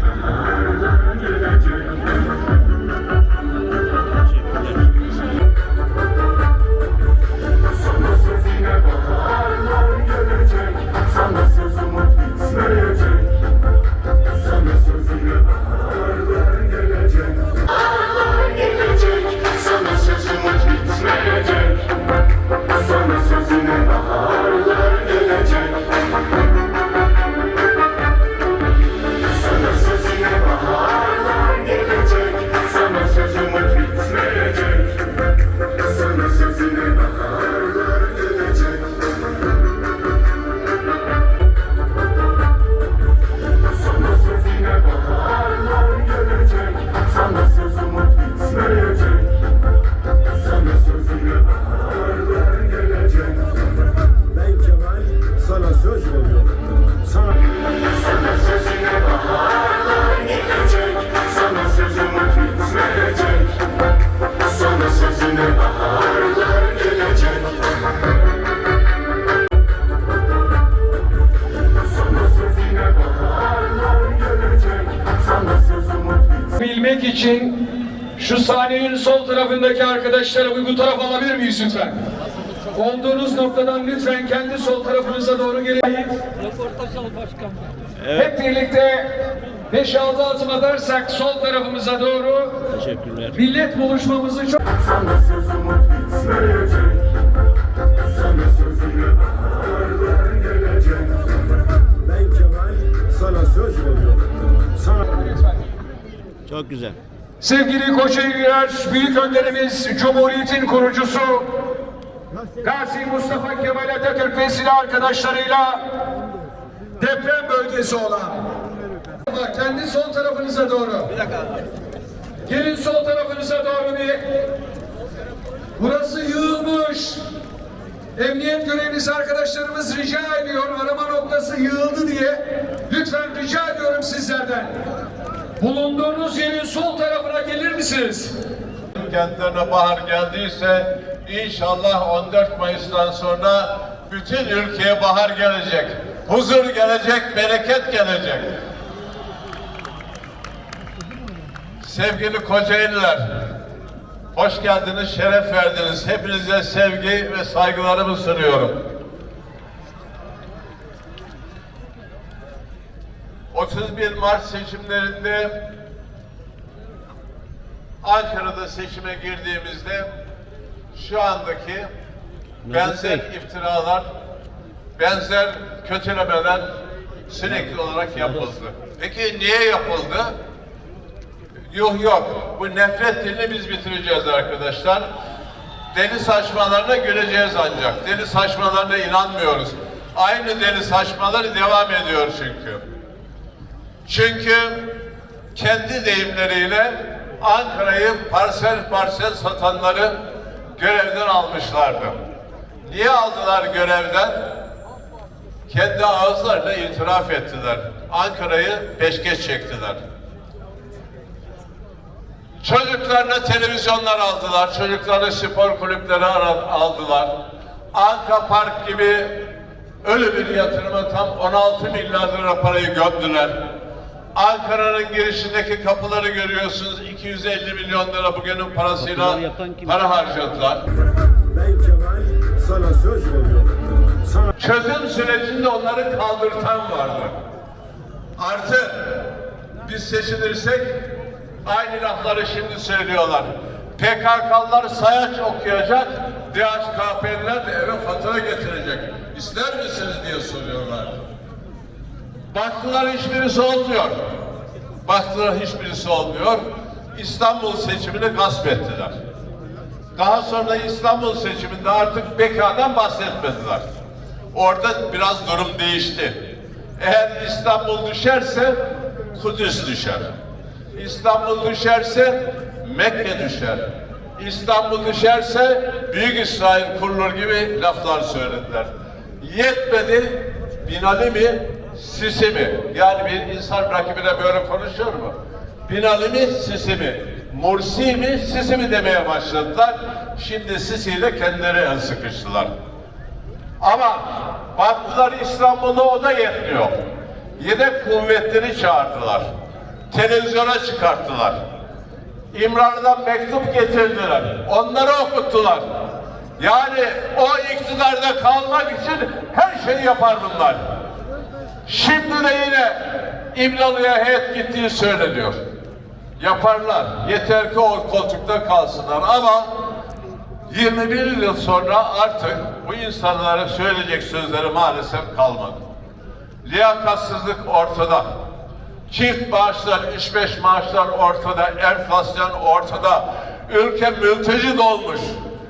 Thank you. İçin şu sahnenin sol tarafındaki arkadaşları bu tarafa alabilir miyiz lütfen? Olduğunuz noktadan lütfen kendi sol tarafınıza doğru gelin. Hep birlikte 5-6 adım atarsak sol tarafımıza doğru millet buluşmamızı çok Sana söz umut bitmeyecek Çok güzel. Sevgili Kocaeliler, Büyük Önderimiz, Cumhuriyet'in kurucusu Gazi Mustafa Kemal Atatürk ve silah arkadaşlarıyla deprem bölgesi olan kendi sol tarafınıza doğru. Gelin sol tarafınıza doğru bir. Burası yığılmış. Emniyet görevlisi arkadaşlarımız rica ediyor arama noktası yığıldı diye. Lütfen rica ediyorum sizlerden. Bulunduğunuz yerin sol tarafına gelir misiniz? kentlerine bahar geldiyse inşallah 14 Mayıs'tan sonra bütün ülkeye bahar gelecek. Huzur gelecek, bereket gelecek. Sevgili Kocaeliler, hoş geldiniz, şeref verdiniz. Hepinize sevgi ve saygılarımı sunuyorum. 31 Mart seçimlerinde Ankara'da seçime girdiğimizde şu andaki benzer iftiralar, benzer kötülemeler sürekli olarak yapıldı. Peki niye yapıldı? Yok yok. Bu nefret dilini biz bitireceğiz arkadaşlar. Deli saçmalarına güleceğiz ancak. Deli saçmalarına inanmıyoruz. Aynı deli saçmaları devam ediyor çünkü. Çünkü kendi deyimleriyle Ankara'yı parsel parsel satanları görevden almışlardı. Niye aldılar görevden? Kendi ağızlarıyla itiraf ettiler. Ankara'yı peşkeş çektiler. Çocuklarına televizyonlar aldılar, çocuklarına spor kulüpleri aldılar. Anka Park gibi öyle bir yatırıma tam 16 milyar lira parayı gömdüler. Ankara'nın girişindeki kapıları görüyorsunuz 250 milyon lira bugünün parasıyla para harcadılar. ben Kemal sana söz veriyorum. Sana Çözüm sürecinde onları kaldırtan vardı. Artı biz seçilirsek aynı lafları şimdi söylüyorlar. PKK'lılar sayaç okuyacak, DHKP'liler de eve fatura getirecek. İster misiniz diye soruyorlar. Baktılar hiçbirisi olmuyor. Baktılar hiçbirisi olmuyor. İstanbul seçimini gasp ettiler. Daha sonra İstanbul seçiminde artık bekadan bahsetmediler. Orada biraz durum değişti. Eğer İstanbul düşerse Kudüs düşer. İstanbul düşerse Mekke düşer. İstanbul düşerse Büyük İsrail kurulur gibi laflar söylediler. Yetmedi Binali mi Sisi mi? Yani bir insan rakibine böyle konuşuyor mu? Binali mi Sisi mi? Mursi mi Sisi mi demeye başladılar. Şimdi Sisi ile kendileri el sıkıştılar. Ama baktılar İstanbul'da o da yetmiyor. Yedek kuvvetleri çağırdılar. Televizyona çıkarttılar. İmralı'dan mektup getirdiler. Onları okuttular. Yani o iktidarda kalmak için her şeyi yapar bunlar. Şimdi de yine İmralı'ya heyet gittiği söyleniyor. Yaparlar. Yeter ki o koltukta kalsınlar ama 21 yıl sonra artık bu insanlara söyleyecek sözleri maalesef kalmadı. Liyakatsızlık ortada. Çift maaşlar, üç beş maaşlar ortada, enflasyon ortada. Ülke mülteci dolmuş.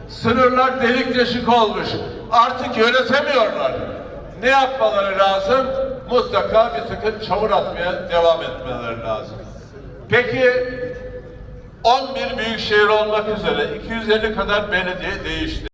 Sınırlar delik deşik olmuş. Artık yönetemiyorlar. Ne yapmaları lazım? Mutlaka bir takım çamur atmaya devam etmeleri lazım. Peki 11 büyük şehir olmak üzere 250 kadar belediye değişti.